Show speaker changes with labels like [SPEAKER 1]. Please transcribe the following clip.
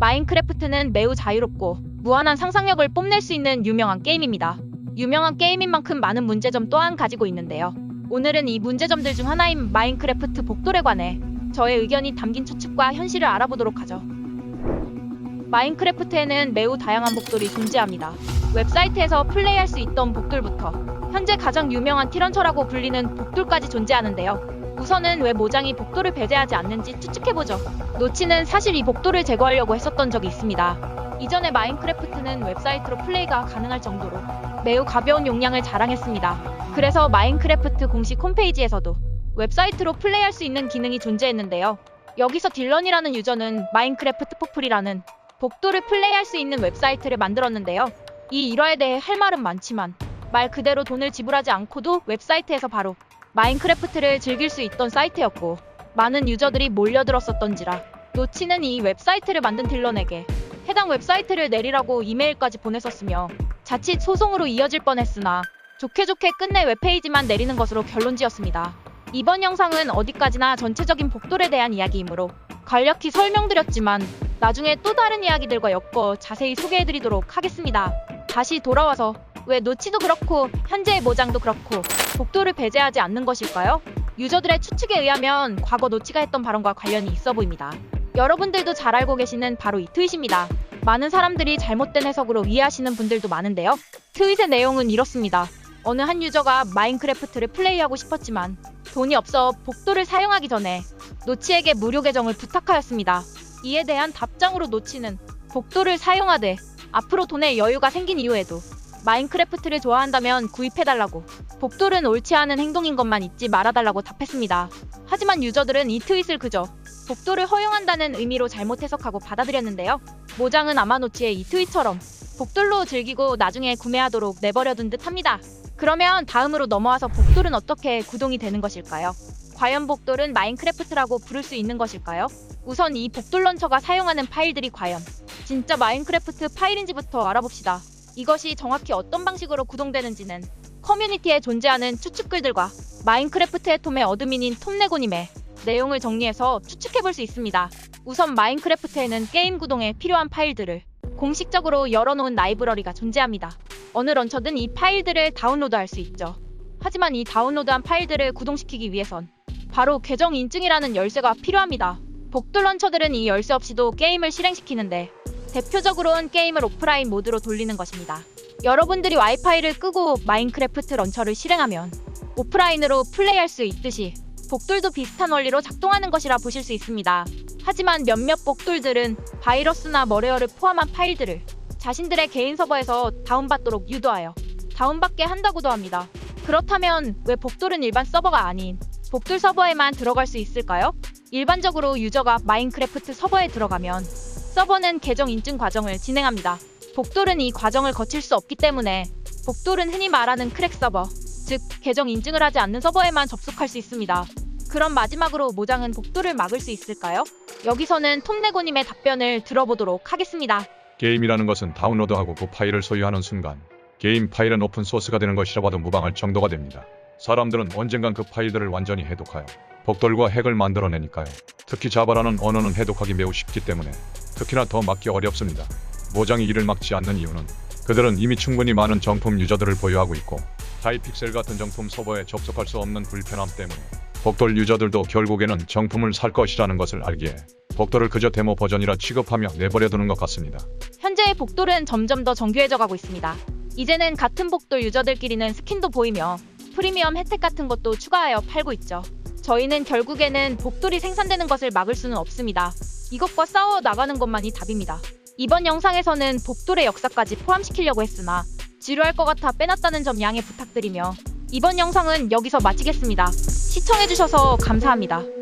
[SPEAKER 1] 마인크래프트는 매우 자유롭고 무한한 상상력을 뽐낼 수 있는 유명한 게임입니다. 유명한 게임인 만큼 많은 문제점 또한 가지고 있는데요. 오늘은 이 문제점들 중 하나인 마인크래프트 복돌에 관해 저의 의견이 담긴 추측과 현실을 알아보도록 하죠. 마인크래프트에는 매우 다양한 복돌이 존재합니다. 웹사이트에서 플레이할 수 있던 복돌부터 현재 가장 유명한 티런처라고 불리는 복돌까지 존재하는데요. 우선은 왜 모장이 복돌을 배제하지 않는지 추측해보죠. 노치는 사실 이 복돌을 제거하려고 했었던 적이 있습니다. 이전에 마인크래프트는 웹사이트로 플레이가 가능할 정도로 매우 가벼운 용량을 자랑했습니다. 그래서 마인크래프트 공식 홈페이지에서도 웹사이트로 플레이할 수 있는 기능이 존재했는데요. 여기서 딜런이라는 유저는 마인크래프트 포플이라는 복도를 플레이할 수 있는 웹사이트를 만들었는데요. 이 일화에 대해 할 말은 많지만 말 그대로 돈을 지불하지 않고도 웹사이트에서 바로 마인크래프트를 즐길 수 있던 사이트였고 많은 유저들이 몰려들었었던지라 노치는 이 웹사이트를 만든 딜런에게 해당 웹사이트를 내리라고 이메일까지 보냈었으며 자칫 소송으로 이어질 뻔했으나 좋게 좋게 끝내 웹페이지만 내리는 것으로 결론 지었습니다. 이번 영상은 어디까지나 전체적인 복돌에 대한 이야기이므로 간략히 설명드렸지만 나중에 또 다른 이야기들과 엮어 자세히 소개해드리도록 하겠습니다. 다시 돌아와서 왜 노치도 그렇고 현재의 모장도 그렇고 복도를 배제하지 않는 것일까요? 유저들의 추측에 의하면 과거 노치가 했던 발언과 관련이 있어 보입니다. 여러분들도 잘 알고 계시는 바로 이 트윗입니다. 많은 사람들이 잘못된 해석으로 이해하시는 분들도 많은데요. 트윗의 내용은 이렇습니다. 어느 한 유저가 마인크래프트를 플레이하고 싶었지만 돈이 없어 복도를 사용하기 전에 노치에게 무료 계정을 부탁하였습니다. 이에 대한 답장으로 노치는 복도를 사용하되 앞으로 돈에 여유가 생긴 이후에도 마인크래프트를 좋아한다면 구입해달라고 복돌은 옳지 않은 행동인 것만 잊지 말아달라고 답했습니다. 하지만 유저들은 이 트윗을 그저 복돌을 허용한다는 의미로 잘못 해석하고 받아들였는데요. 모장은 아마노치의 이 트윗처럼 복돌로 즐기고 나중에 구매하도록 내버려둔 듯 합니다. 그러면 다음으로 넘어와서 복돌은 어떻게 구동이 되는 것일까요? 과연 복돌은 마인크래프트라고 부를 수 있는 것일까요? 우선 이 복돌 런처가 사용하는 파일들이 과연 진짜 마인크래프트 파일인지부터 알아봅시다. 이것이 정확히 어떤 방식으로 구동되는지는 커뮤니티에 존재하는 추측글들과 마인크래프트의 톰의 어드민인 톰레고님의 내용을 정리해서 추측해볼 수 있습니다. 우선 마인크래프트에는 게임 구동에 필요한 파일들을 공식적으로 열어놓은 라이브러리가 존재합니다. 어느 런처든 이 파일들을 다운로드할 수 있죠. 하지만 이 다운로드한 파일들을 구동시키기 위해선 바로 계정 인증이라는 열쇠가 필요합니다. 복돌 런처들은 이 열쇠 없이도 게임을 실행시키는데 대표적으로는 게임을 오프라인 모드로 돌리는 것입니다. 여러분들이 와이파이를 끄고 마인크래프트 런처를 실행하면 오프라인으로 플레이할 수 있듯이 복돌도 비슷한 원리로 작동하는 것이라 보실 수 있습니다. 하지만 몇몇 복돌들은 바이러스나 머레어를 포함한 파일들을 자신들의 개인 서버에서 다운받도록 유도하여 다운받게 한다고도 합니다. 그렇다면 왜 복돌은 일반 서버가 아닌 복돌 서버에만 들어갈 수 있을까요? 일반적으로 유저가 마인크래프트 서버에 들어가면 서버는 계정 인증 과정을 진행합니다. 복돌은 이 과정을 거칠 수 없기 때문에 복돌은 흔히 말하는 크랙 서버, 즉 계정 인증을 하지 않는 서버에만 접속할 수 있습니다. 그럼 마지막으로 모장은 복돌을 막을 수 있을까요? 여기서는 톰레고님의 답변을 들어보도록 하겠습니다.
[SPEAKER 2] 게임이라는 것은 다운로드하고 그 파일을 소유하는 순간 게임 파일은 오픈 소스가 되는 것이라 봐도 무방할 정도가 됩니다. 사람들은 언젠간 그 파일들을 완전히 해독하여 복돌과 핵을 만들어내니까요. 특히 자바라는 언어는 해독하기 매우 쉽기 때문에 특히나 더 막기 어렵습니다. 모장이 이를 막지 않는 이유는 그들은 이미 충분히 많은 정품 유저들을 보유하고 있고 하이픽셀 같은 정품 서버에 접속할 수 없는 불편함 때문에 복돌 유저들도 결국에는 정품을 살 것이라는 것을 알기에 복돌을 그저 데모 버전이라 취급하며 내버려두는 것 같습니다.
[SPEAKER 1] 현재의 복돌은 점점 더 정교해져 가고 있습니다. 이제는 같은 복돌 유저들끼리는 스킨도 보이며 프리미엄 혜택 같은 것도 추가하여 팔고 있죠. 저희는 결국에는 복돌이 생산되는 것을 막을 수는 없습니다. 이것과 싸워 나가는 것만이 답입니다. 이번 영상에서는 복돌의 역사까지 포함시키려고 했으나 지루할 것 같아 빼놨다는 점 양해 부탁드리며 이번 영상은 여기서 마치겠습니다. 시청해주셔서 감사합니다.